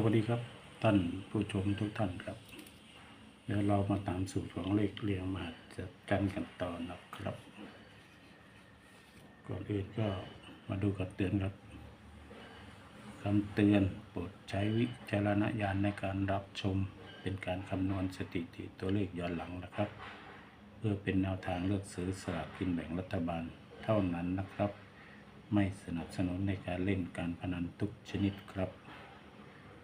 วัสดีครับท่านผู้ชมทุกท่านครับ เดี๋ยวเรามาตามสูตรของเลขเรียงมหัศจรรกันต่อนะครับ ก่อนอื่นก็มาดูกับเตือนครับคำเตือนโปรดใช้วิจารณญาณในการรับชมเป็นการคำนวณสถิติตัวเลขย้อนหลังนะครับ เพื่อเป็นแนวทางเลือกซื้อสลากกินแบ่งรัฐบาลเท่านั้นนะครับ ไม่สนับสนุนในการเล่นการพนันทุกชนิดครับ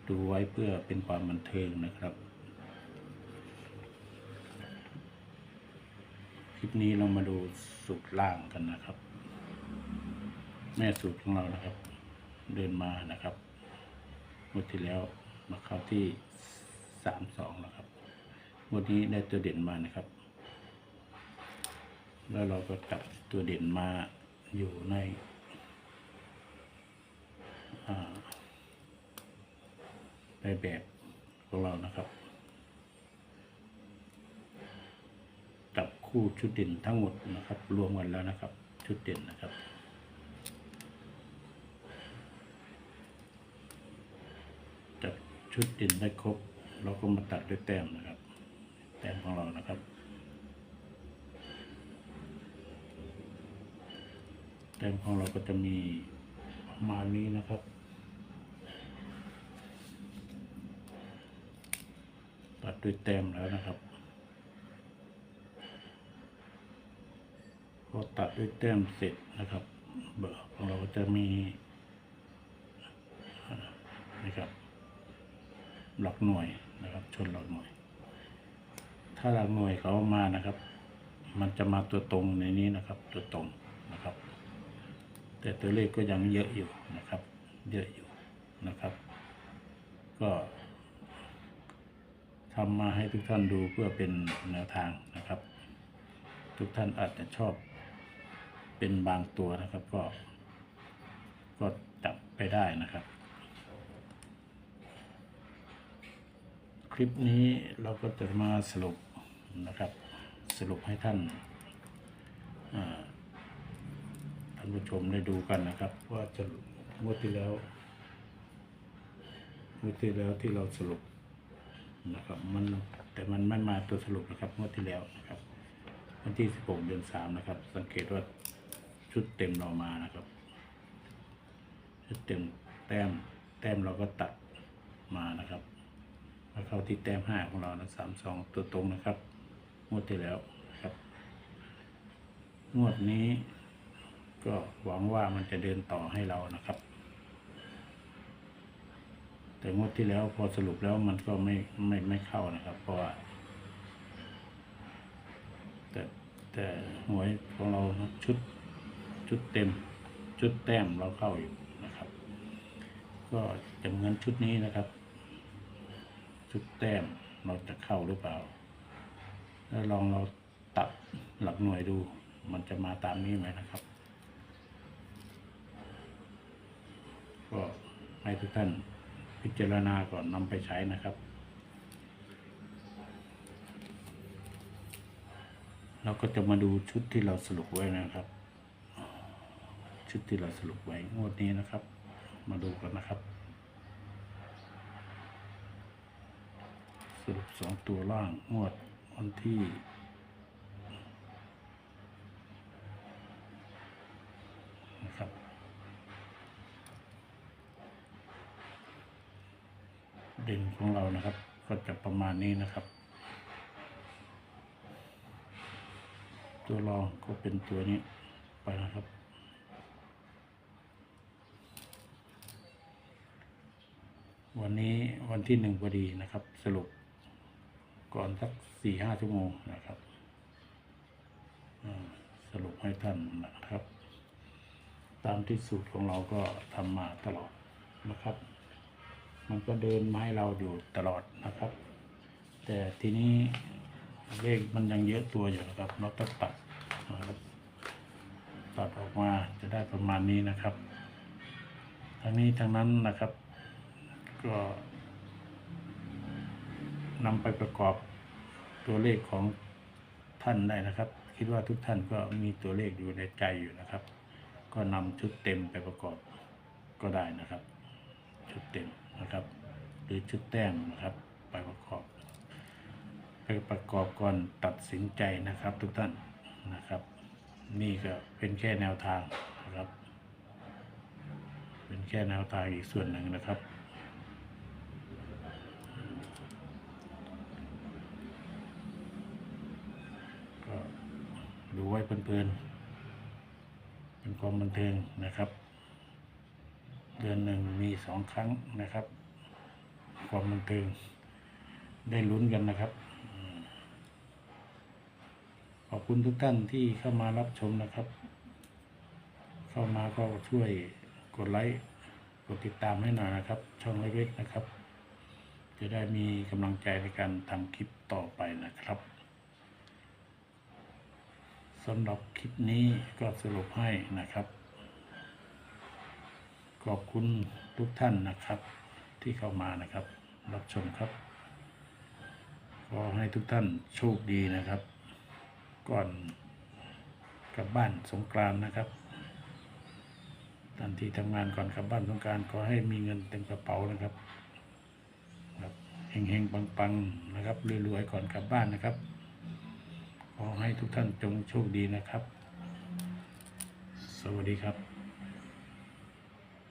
ดูไว้เพื่อเป็นความบันเทิงนะครับ คลิปนี้เรามาดูสูตรล่างกันนะครับ แม่สูตรของเรานะครับ เดินมานะครับงวดที่แล้วมาเข้าที่สามสองนะครับงวดนี้ได้ตัวเด่นมานะครับ แล้วเราก็จับตัวเด่นมาอยู่ในอ่า แบบของเรานะครับกับคู่ชุดเด่นทั้งหมดนะครับ รวมกันแล้วนะครับ ชุดเด่นนะครับจับชุดเด่นได้ครบ เราก็มาตัดด้วยแต้มนะครับ แต้มของเรานะครับแต้มของเราก็จะมีประมาณนี้นะครับ ตั ด้วยแต้มแล้วนะครับพอตัดด้วยแต้มเสร็จนะครับ เบอร์ของเราจะมีนี่ครับหลักหน่วยนะครับ ชนหลักหน่วย ถ้าหลักหน่วยเขามานะครับ มันจะมาตัวตรงในนี้นะครับ ตัวตรงนะครับ แต่ตัวเลขก็ยังเยอะอยู่นะครับ เยอะอยู่นะครับ ก็ ทำมาให้ทุกท่านดูเพื่อเป็นแนวทางนะครับ ทุกท่านอาจจะชอบเป็นบางตัวนะครับก็ ก็จับไปได้นะครับ คลิปนี้เราก็จะมาสรุปนะครับ สรุปให้ท่านท่านผู้ชมได้ดูกันนะครับ ว่าจะงวดที่แล้วงวดที่แล้วที่เราสรุป นะครับมันแต่มันไม่มาตัวสรุปนะครับงวดที่แล้วนะครับวันที่ 16 เดือน 3 นะครับ สังเกตว่าชุดเต็มเรามานะครับ ชุดเต็มแต้มแต้มเราก็ตัดมานะครับมาเข้าที่แต้ม 5 ของเรานะ3 2ตัวตรงนะครับ งวดที่แล้วนะครับ งวดนี้ก็หวังว่ามันจะเดินต่อให้เรานะครับ แต่งวดที่แล้วพอสรุปแล้วมันก็ไม่ไม่ไม่เข้านะครับ เพราะว่า แต่แต่หวยของเราชุดชุดเต็ม ชุดแต้มเราเข้าอยู่นะครับ ก็จะเหมือนชุดนี้นะครับ ชุดแต้มเราจะเข้าหรือเปล่า แล้วลองเราตัดหลักหน่วยดู มันจะมาตามนี้ไหมนะครับ ก็ให้ทุกท่าน พิจารณาก่อนนำไปใช้นะครับ เราก็จะมาดูชุดที่เราสรุปไว้นะครับ ชุดที่เราสรุปไว้งวดนี้นะครับ มาดูกันนะครับ สรุปสองตัวล่างงวดวันที่นะครับ เด่นของเรานะครับ ก็จะประมาณนี้นะครับ ตัวรองก็เป็นตัวนี้ไปนะครับวันนี้วันที่หนึ่งพอดีนะครับ สรุปก่อนสักสี่ห้าชั่วโมงนะครับสรุปให้ท่านนะครับ ตามที่สูตรของเราก็ทำมาตลอดนะครับ มันก็เดินมาให้เราอยู่ตลอดนะครับ แต่ทีนี้เลขมันยังเยอะตัวอยู่นะครับ เราต้องตัดนะครับตัดออกมาจะได้ประมาณนี้นะครับ ทั้งนี้ทั้งนั้นนะครับ ก็นำไปประกอบตัวเลขของท่านได้นะครับ คิดว่าทุกท่านก็มีตัวเลขอยู่ในใจอยู่นะครับ ก็นำชุดเต็มไปประกอบก็ได้นะครับ ชุดเต็ม นะครับ หรือชุดแต้มนะครับไปประกอบ ไปประกอบก่อนตัดสินใจนะครับ ทุกท่านนะครับ นี่ก็เป็นแค่แนวทางนะครับ เป็นแค่แนวทางอีกส่วนหนึ่งนะครับก็ดูไว้เพลินๆเป็นความบันเทิงนะครับ เดือนหนึ่งมีสองครั้งนะครับ ความบันเทิงได้ลุ้นกันนะครับ ขอบคุณทุกท่านที่เข้ามารับชมนะครับ เข้ามาก็ช่วยกดไลค์กดติดตามให้หน่อยนะครับ ช่องเล็กๆนะครับ จะได้มีกำลังใจในการทำคลิปต่อไปนะครับสำหรับคลิปนี้ก็สรุปให้นะครับ ขอบคุณทุกท่านนะครับ ที่เข้ามานะครับ รับชมครับขอให้ทุกท่านโชคดีนะครับ ก่อนกลับบ้านสงกรานนะครับท่านที่ทำงานก่อนกลับบ้านสงกรานขอให้มีเงินเต็มกระเป๋านะครับครับเฮงๆปังๆนะครับรวยๆก่อนกลับบ้านนะครับ ขอให้ทุกท่านจงโชคดีนะครับ สวัสดีครับ